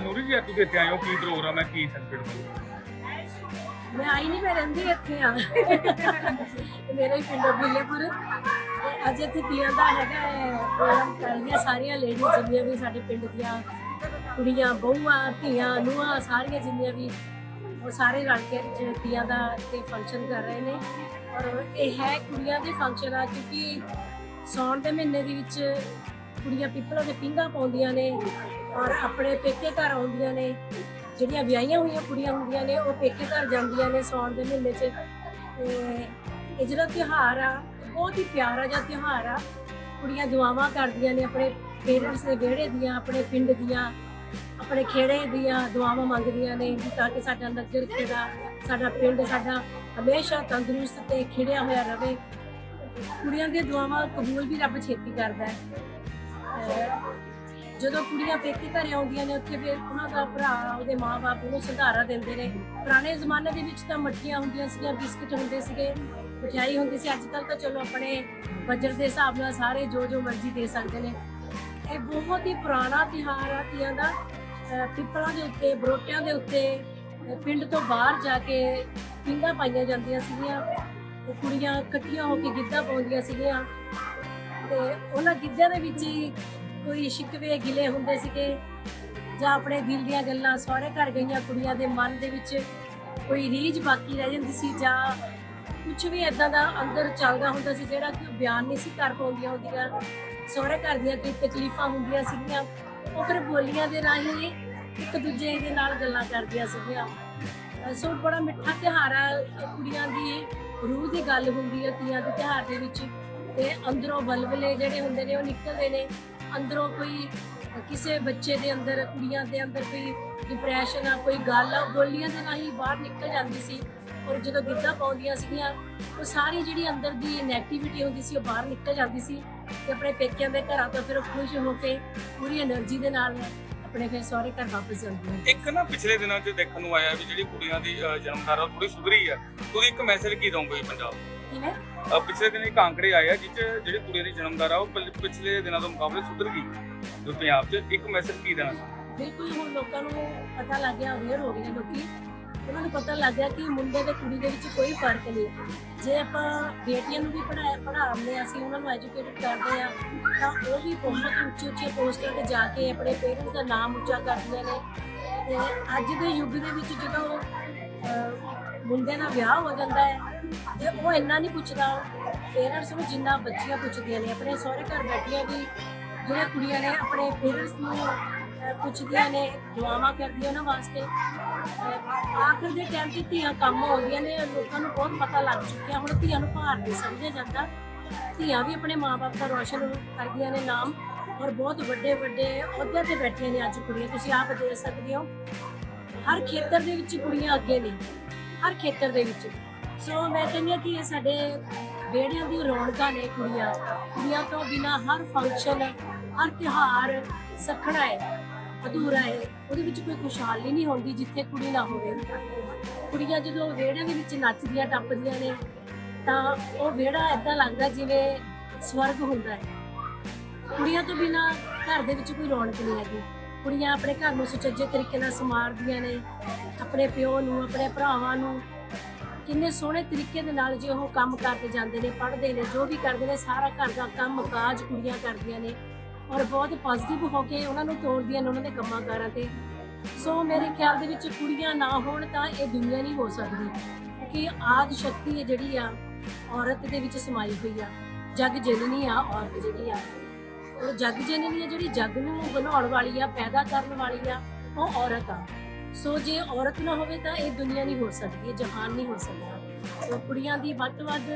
ਨੂਰੀ ਜੀ ਅੱਜ ਤੁਸੀਂ ਇੱਥੇ ਆਏ ਹੋ ਕੀ ਪ੍ਰੋਗਰਾਮ ਹੈ ਕੀ ਸੈਲੀਬ੍ਰੇਟ ਮੈਂ ਆਈ ਨਹੀਂ ਮੈਂ ਰਹਿੰਦੀ ਇੱਥੇ ਆ। ਮੇਰਾ ਹੀ ਪਿੰਡ ਬੁੱਲੇਪੁਰ। ਤੇ ਅੱਜ ਇੱਥੇ ਤੀਆਂ ਦਾ ਹੈਗਾ ਹੈ, ਪ੍ਰੋਗਰਾਮ ਕਰ ਰਹੀਆਂ ਸਾਰੀਆਂ ਲੇਡੀਜ਼ ਜਿੰਨੀਆਂ ਵੀ ਸਾਡੇ ਪਿੰਡ ਦੀਆਂ ਕੁੜੀਆਂ ਬਹੂਆਂ ਧੀਆਂ ਨੂੰਹਾਂ ਸਾਰੀਆਂ ਜਿੰਨੀਆਂ ਵੀ ਉਹ ਸਾਰੇ ਰਲ ਕੇ ਅੱਜ ਤੀਆਂ ਦਾ ਇੱਥੇ ਫੰਕਸ਼ਨ ਕਰ ਰਹੇ ਨੇ। ਔਰ ਇਹ ਹੈ ਕੁੜੀਆਂ ਦੇ ਫੰਕਸ਼ਨ ਆ ਕਿਉਂਕਿ ਸੌਣ ਦੇ ਮਹੀਨੇ ਦੇ ਵਿੱਚ ਕੁੜੀਆਂ ਪਿੱਪਲਾਂ ਦੇ ਪਿੰਗਾ ਪਾਉਂਦੀਆਂ ਨੇ ਔਰ ਆਪਣੇ ਪੇਕੇ ਘਰ ਆਉਂਦੀਆਂ ਨੇ। ਜਿਹੜੀਆਂ ਵਿਆਹੀਆਂ ਹੋਈਆਂ ਕੁੜੀਆਂ ਹੁੰਦੀਆਂ ਨੇ, ਉਹ ਪੇਕੇ ਘਰ ਜਾਂਦੀਆਂ ਨੇ ਸੌਣ ਦੇ ਮਹੀਨੇ 'ਚ। ਤੇ ਇਹ ਜਿਹੜਾ ਤਿਉਹਾਰ ਆ ਬਹੁਤ ਹੀ ਪਿਆਰਾ ਜਿਹਾ ਤਿਉਹਾਰ ਆ। ਕੁੜੀਆਂ ਦੁਆਵਾਂ ਕਰਦੀਆਂ ਨੇ ਆਪਣੇ ਪੇਰੈਂਟਸ ਦੇ ਵਿਹੜੇ ਦੀਆਂ, ਆਪਣੇ ਪਿੰਡ ਦੀਆਂ, ਆਪਣੇ ਖੇੜੇ ਦੀਆਂ ਦੁਆਵਾਂ ਮੰਗਦੀਆਂ ਨੇ ਤਾਂ ਕਿ ਸਾਡਾ ਨਗਰ ਖੇੜਾ, ਸਾਡਾ ਪਿੰਡ ਸਾਡਾ ਹਮੇਸ਼ਾ ਤੰਦਰੁਸਤ ਤੇ ਖਿੜਿਆ ਹੋਇਆ ਰਹੇ ਕੁੜੀਆਂ ਦੀਆਂ ਦੁਆਵਾਂ ਕਬੂਲ ਵੀ ਰੱਬ ਛੇਤੀ ਕਰਦਾ ਹੈ। ਜਦੋਂ ਕੁੜੀਆਂ ਪੇਕੇ ਘਰੇ ਆਉਂਦੀਆਂ ਨੇ, ਉੱਥੇ ਫਿਰ ਉਹਨਾਂ ਦਾ ਭਰਾ, ਉਹਦੇ ਮਾਪੇ ਉਹਨੂੰ ਸੰਧਾਰਾ ਦਿੰਦੇ ਨੇ। ਪੁਰਾਣੇ ਜ਼ਮਾਨੇ ਦੇ ਵਿੱਚ ਤਾਂ ਮੱਠੀਆਂ ਹੁੰਦੀਆਂ ਸੀਗੀਆਂ, ਬਿਸਕਟ ਹੁੰਦੇ ਸੀਗੇ, ਮਠਿਆਈ ਹੁੰਦੀ ਸੀ। ਅੱਜ ਕੱਲ ਤਾਂ ਚਲੋ ਆਪਣੇ ਬਜਟ ਦੇ ਹਿਸਾਬ ਨਾਲ ਸਾਰੇ ਜੋ ਜੋ ਮਰਜ਼ੀ ਦੇ ਸਕਦੇ ਨੇ। ਇਹ ਬਹੁਤ ਹੀ ਪੁਰਾਣਾ ਤਿਉਹਾਰ ਆ, ਤੀਆਂ ਦਾ। ਪਿੱਪਲਾਂ ਦੇ ਉੱਤੇ, ਬਰੋਟਿਆਂ ਦੇ ਉੱਤੇ, ਪਿੰਡ ਤੋਂ ਬਾਹਰ ਜਾ ਕੇ ਪਿੰਗਾ ਪਾਈਆਂ ਜਾਂਦੀਆਂ ਸੀਗੀਆਂ। ਕੁੜੀਆਂ ਇਕੱਠੀਆਂ ਹੋ ਕੇ ਗਿੱਧਾ ਪਾਉਂਦੀਆਂ ਸੀਗੀਆਂ। ਤੇ ਉਹਨਾਂ ਗਿੱਧਿਆਂ ਦੇ ਵਿੱਚ ਹੀ ਕੋਈ ਸ਼ਿਕਵੇ, ਗਿਲੇ ਹੁੰਦੇ ਸੀਗੇ ਜਾਂ ਆਪਣੇ ਦਿਲ ਦੀਆਂ ਗੱਲਾਂ ਸਹੁਰੇ ਘਰ ਗਈਆਂ ਕੁੜੀਆਂ ਦੇ ਮਨ ਦੇ ਵਿੱਚ ਕੋਈ ਰੀਝ ਬਾਕੀ ਰਹਿ ਜਾਂਦੀ ਸੀ ਜਾਂ ਕੁਝ ਵੀ ਇਦਾਂ ਦਾ ਅੰਦਰ ਚੱਲਦਾ ਹੁੰਦਾ ਸੀ ਜਿਹੜਾ ਕਿ ਉਹ ਬਿਆਨ ਨਹੀਂ ਸੀ ਕਰ ਪਾਉਂਦੀਆਂ ਹੁੰਦੀਆਂ। ਸਹੁਰੇ ਘਰ ਦੀਆਂ ਕੋਈ ਤਕਲੀਫਾਂ ਹੁੰਦੀਆਂ ਸੀਗੀਆਂ, ਉਹ ਫਿਰ ਬੋਲੀਆਂ ਦੇ ਰਾਹੀਂ ਇੱਕ ਦੂਜੇ ਦੇ ਨਾਲ ਗੱਲਾਂ ਕਰਦੀਆਂ ਸੀਗੀਆਂ। ਸੋ ਬੜਾ ਮਿੱਠਾ ਤਿਉਹਾਰ ਆ ਕੁੜੀਆਂ ਦੀ ਰੂਹ ਦੀ ਗੱਲ ਹੁੰਦੀ ਹੈ ਤੀਆਂ ਦੇ ਤਿਉਹਾਰ ਦੇ ਵਿੱਚ। ਤੇ ਅੰਦਰੋਂ ਬਲਬਲੇ ਜਿਹੜੇ ਹੁੰਦੇ ਨੇ ਉਹ ਨਿਕਲਦੇ ਨੇ। ਅੰਦਰੋਂ ਕੋਈ ਕਿਸੇ ਬੱਚੇ ਦੇ ਅੰਦਰ, ਕੁੜੀਆਂ ਦੇ ਅੰਦਰ ਕੋਈ ਡਿਪਰੈਸ਼ਨ ਆ, ਕੋਈ ਗੱਲ ਆ ਬੋਲੀਆਂ ਦੇ ਰਾਹੀਂ ਬਾਹਰ ਨਿਕਲ ਜਾਂਦੀ ਸੀ ਔਰ ਜਦੋਂ ਗਿੱਧਾ ਪਾਉਂਦੀਆਂ ਸੀਗੀਆਂ, ਉਹ ਸਾਰੀ ਜਿਹੜੀ ਅੰਦਰ ਦੀ ਨੈਗੇਟਿਵਿਟੀ ਹੁੰਦੀ ਸੀ ਉਹ ਬਾਹਰ ਨਿਕਲ ਜਾਂਦੀ ਸੀ ਤੇ ਆਪਣੇ ਪੇਕਿਆਂ ਦੇ ਘਰਾਂ ਤੋਂ ਫਿਰ ਖੁਸ਼ ਹੋ ਕੇ ਪੂਰੀ એનર્ਜੀ ਦੇ ਨਾਲ ਆਪਣੇ ਫਿਰ ਸਹੁਰੇ ਘਰ ਵਾਪਸ ਜਾਂਦੀਆਂ। ਇੱਕ ਨਾ ਪਿਛਲੇ ਦਿਨਾਂ 'ਚ ਦੇਖਣ ਨੂੰ ਆਇਆ ਵੀ ਜਿਹੜੀ ਕੁੜੀਆਂ ਦੀ ਜਨਮਦਾਰ ਉਹ ਥੋੜੀ ਸੁਧਰੀ ਆ। ਤੁਸੀਂ ਇੱਕ ਮੈਸੇਜ ਕੀ ਦਵੋਗੇ ਪੰਜਾਬ ਨੂੰ? ਕਿਵੇਂ ਪਿਛਲੇ ਦਿਨ ਇੱਕ ਆંકੜੇ ਆਇਆ ਜਿਸ 'ਚ ਜਿਹੜੀ ਕੁੜੀਆਂ ਦੀ ਜਨਮਧਾਰਾ ਉਹ ਪਿਲ- ਪਿਛਲੇ ਦਿਨਾਂ ਤੋਂ ਮੁਕਾਬਲੇ ਸੁਧਰ ਗਈ। ਜੋ ਪੰਜਾਬ 'ਚ ਇੱਕ ਮੈਸੇਜ ਕੀ ਦੇਣਾ? ਬਿਲਕੁਲ ਹੁਣ ਲੋਕਾਂ ਨੂੰ ਪਤਾ ਲੱਗ ਗਿਆ ਅਵੇਅਰ ਹੋ ਗਏ ਨੇ ਲੋਕੀ। ਉਹਨਾਂ ਨੂੰ ਪਤਾ ਲੱਗ ਗਿਆ ਕਿ ਮੁੰਡੇ ਤੇ ਕੁੜੀ ਦੇ ਵਿੱਚ ਕੋਈ ਫ਼ਰਕ ਨਹੀਂ ਜੇ ਆਪਾਂ ਬੇਟੀਆਂ ਨੂੰ ਵੀ ਪੜਾਇਆ ਪੜਾਉਂਦੇ ਆ ਅਸੀਂ ਉਹਨਾਂ ਨੂੰ ਐਜੂਕੇਟਡ ਕਰਦੇ ਆ ਤਾਂ ਉਹ ਵੀ ਬਹੁਤ ਉੱਚੇ ਉੱਚੇ ਪੋਸਟਾਂ ਤੇ ਜਾ ਕੇ ਆਪਣੇ ਪੇਰੈਂਟਸ ਦਾ ਨਾਮ ਉੱਚਾ ਕਰਦੀਆਂ ਨੇ। ਤੇ ਅੱਜ ਦੇ ਯੁੱਗ ਦੇ ਵਿੱਚ ਜਦੋਂ ਅਹ, ਮੁੰਡੇ ਦਾ ਵਿਆਹ ਹੋ ਜਾਂਦਾ ਹੈ ਤੇ ਉਹ ਇੰਨਾ ਨਹੀਂ ਪੁੱਛਦਾ ਪੇਰੈਂਟਸ ਨੂੰ ਜਿੰਨਾ ਬੱਚੀਆਂ ਪੁੱਛਦੀਆਂ ਨੇ ਆਪਣੇ ਸਹੁਰੇ ਘਰ ਬੈਠੀਆਂ ਵੀ ਜਿਹੜੀਆਂ ਕੁੜੀਆਂ ਨੇ ਆਪਣੇ ਪੇਰੈਂਟਸ ਨੂੰ ਪੁੱਛਦੀਆਂ ਨੇ ਦੁਆਵਾਂ ਕਰਦੀਆਂ ਉਹਨਾਂ ਵਾਸਤੇ। ਅਹ, ਆਖਰ ਦੇ ਟਾਈਮ ਤੇ ਧੀਆਂ ਕੰਮ ਆਉਂਦੀਆਂ ਨੇ ਲੋਕਾਂ ਨੂੰ ਬਹੁਤ ਪਤਾ ਲੱਗ ਚੁੱਕਿਆ ਹੁਣ ਧੀਆਂ ਨੂੰ ਭਾਰ ਨਹੀਂ ਸਮਝਿਆ ਜਾਂਦਾ। ਧੀਆਂ ਵੀ ਆਪਣੇ ਮਾਪੇ ਦਾ ਰੋਸ਼ਨ ਕਰਦੀਆਂ ਨੇ ਨਾਮ ਔਰ ਬਹੁਤ ਵੱਡੇ ਵੱਡੇ ਅਹੁਦਿਆਂ ਤੇ ਬੈਠੀਆਂ ਨੇ ਅੱਜ ਕੁੜੀਆਂ। ਤੁਸੀਂ ਆਪ ਦੇਖ ਸਕਦੇ ਹੋ ਹਰ ਖੇਤਰ ਦੇ ਵਿੱਚ ਕੁੜੀਆਂ ਅੱਗੇ ਨੇ। ਹਰ ਖੇਤਰ ਦੇ ਵਿੱਚ। ਸੋ ਮੈਂ ਕਹਿੰਦੀ ਹਾਂ ਕਿ ਇਹ ਸਾਡੇ ਵਿਹੜਿਆਂ ਦੀ ਰੌਣਕਾਂ ਨੇ ਕੁੜੀਆਂ ਕੁੜੀਆਂ ਤੋਂ ਬਿਨਾ ਹਰ ਫੰਕਸ਼ਨ ਹਰ ਤਿਉਹਾਰ ਸਖਣਾ ਹੈ, ਅਧੂਰਾ ਹੈ। ਉਹਦੇ ਵਿੱਚ ਕੋਈ ਖੁਸ਼ਹਾਲੀ ਨਹੀਂ ਹੁੰਦੀ ਜਿੱਥੇ ਕੁੜੀ ਨਾ ਹੋਵੇ। ਕੁੜੀਆਂ ਜਦੋਂ ਵਿਹੜਿਆਂ ਦੇ ਵਿੱਚ ਨੱਚਦੀਆਂ, ਟੱਪਦੀਆਂ ਨੇ, ਤਾਂ ਉਹ ਵਿਹੜਾ ਇਦਾਂ ਲੱਗਦਾ ਜਿਵੇਂ ਸਵਰਗ ਹੁੰਦਾ ਹੈ। ਕੁੜੀਆਂ ਤੋਂ ਬਿਨਾ ਘਰ ਦੇ ਵਿੱਚ ਕੋਈ ਰੌਣਕ ਨਹੀਂ ਹੈਗੀ। ਕੁੜੀਆਂ ਆਪਣੇ ਘਰ ਨੂੰ ਸੁਚੱਜੇ ਤਰੀਕੇ ਨਾਲ ਸਮਾਰਦੀਆਂ ਨੇ, ਆਪਣੇ ਪਿਓ ਨੂੰ, ਆਪਣੇ ਭਰਾਵਾਂ ਨੂੰ। ਕਿੰਨੇ ਸੋਹਣੇ ਤਰੀਕੇ ਦੇ ਨਾਲ ਜੇ ਉਹ ਕੰਮ ਕਰਦੇ ਜਾਂਦੇ ਨੇ, ਪੜ੍ਹਦੇ ਨੇ, ਜੋ ਵੀ ਕਰਦੇ ਨੇ, ਸਾਰਾ ਘਰ ਦਾ ਕੰਮ ਕਾਜ ਕੁੜੀਆਂ ਕਰਦੀਆਂ ਨੇ। ਔਰ ਬਹੁਤ ਪੋਜ਼ਿਟਿਵ ਹੋ ਕੇ ਉਹਨਾਂ ਨੂੰ ਤੋਰਦੀਆਂ ਨੇ ਉਹਨਾਂ ਦੇ ਕੰਮਾਂ ਕਾਰਾਂ ਤੇ। ਸੋ ਮੇਰੇ ਖਿਆਲ ਦੇ ਵਿੱਚ ਕੁੜੀਆਂ ਨਾ ਹੋਣ ਤਾਂ ਇਹ ਦੁਨੀਆ ਨਹੀਂ ਹੋ ਸਕਦੀ। ਕਿਉਂਕਿ ਆਦ ਸ਼ਕਤੀ ਹੈ ਜਿਹੜੀ ਆ, ਔਰਤ ਦੇ ਵਿੱਚ ਸਮਾਈ ਹੋਈ ਆ। ਜਗ ਜਨਨੀ ਆ, ਔਰਤ ਜਿਹੜੀ ਆ। ਉਹ ਜਗ ਜਨਨੀ ਆ ਜਿਹੜੀ ਜੱਗ ਨੂੰ ਬਣਾਉਣ ਵਾਲੀ ਆ, ਪੈਦਾ ਕਰਨ ਵਾਲੀ ਆ, ਉਹ ਔਰਤ ਆ। ਸੋ ਜੇ ਔਰਤ ਨਾ ਹੋਵੇ ਤਾਂ ਇਹ ਦੁਨੀਆ ਨਹੀਂ ਹੋ ਸਕਦੀ, ਇਹ ਜਹਾਨ ਨਹੀਂ ਹੋ ਸਕਦਾ। ਸੋ ਕੁੜੀਆਂ ਦੀ ਵੱਧ ਤੋਂ ਵੱਧ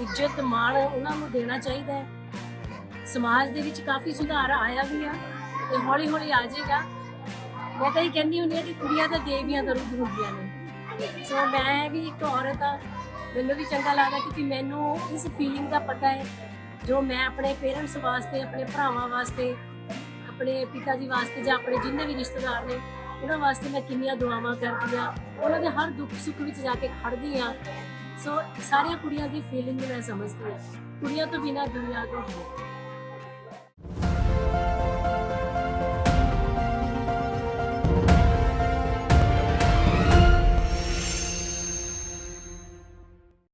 ਇੱਜ਼ਤ, ਮਾਣ ਉਹਨਾਂ ਨੂੰ ਦੇਣਾ ਚਾਹੀਦਾ ਹੈ। ਸਮਾਜ ਦੇ ਵਿੱਚ ਕਾਫੀ ਸੁਧਾਰ ਆਇਆ ਵੀ ਆ ਤੇ ਹੌਲੀ ਹੌਲੀ ਆ ਜਾਏਗਾ। ਮੈਂ ਤਾਂ ਇਹ ਕਹਿੰਦੀ ਹੁੰਦੀ ਆ ਕਿ ਕੁੜੀਆਂ ਤਾਂ ਦੇਵੀਆਂ ਦਾ ਰੂਪ ਹੁੰਦੀਆਂ ਨੇ। ਸੋ ਮੈਂ ਵੀ ਇੱਕ ਔਰਤ ਆ ਮੈਨੂੰ ਵੀ ਚੰਗਾ ਲੱਗਦਾ ਕਿਉਂਕਿ ਮੈਨੂੰ ਇਸ ਫੀਲਿੰਗ ਦਾ ਪਤਾ ਹੈ ਜੋ ਮੈਂ ਆਪਣੇ ਪੇਰੈਂਟਸ ਵਾਸਤੇ, ਆਪਣੇ ਭਰਾਵਾਂ ਵਾਸਤੇ, ਆਪਣੇ ਪਿਤਾ ਜੀ ਵਾਸਤੇ ਜਾਂ ਆਪਣੇ ਜਿੰਨੇ ਵੀ ਰਿਸ਼ਤੇਦਾਰ ਨੇ, ਉਹਨਾਂ ਵਾਸਤੇ ਮੈਂ ਕਿੰਨੀਆਂ ਦੁਆਵਾਂ ਕਰਦੀ ਆ ਉਹਨਾਂ ਦੇ ਹਰ ਦੁੱਖ ਸੁੱਖ ਵਿੱਚ ਜਾ ਕੇ ਖੜਦੀ ਆ ਸੋ ਸਾਰੀਆਂ ਕੁੜੀਆਂ ਦੀ ਫੀਲਿੰਗ ਮੈਂ ਸਮਝਦੀ ਆ ਕੁੜੀਆਂ ਤੋਂ ਬਿਨਾਂ ਦੁਨੀਆ ਤੋਂ ਹੈ?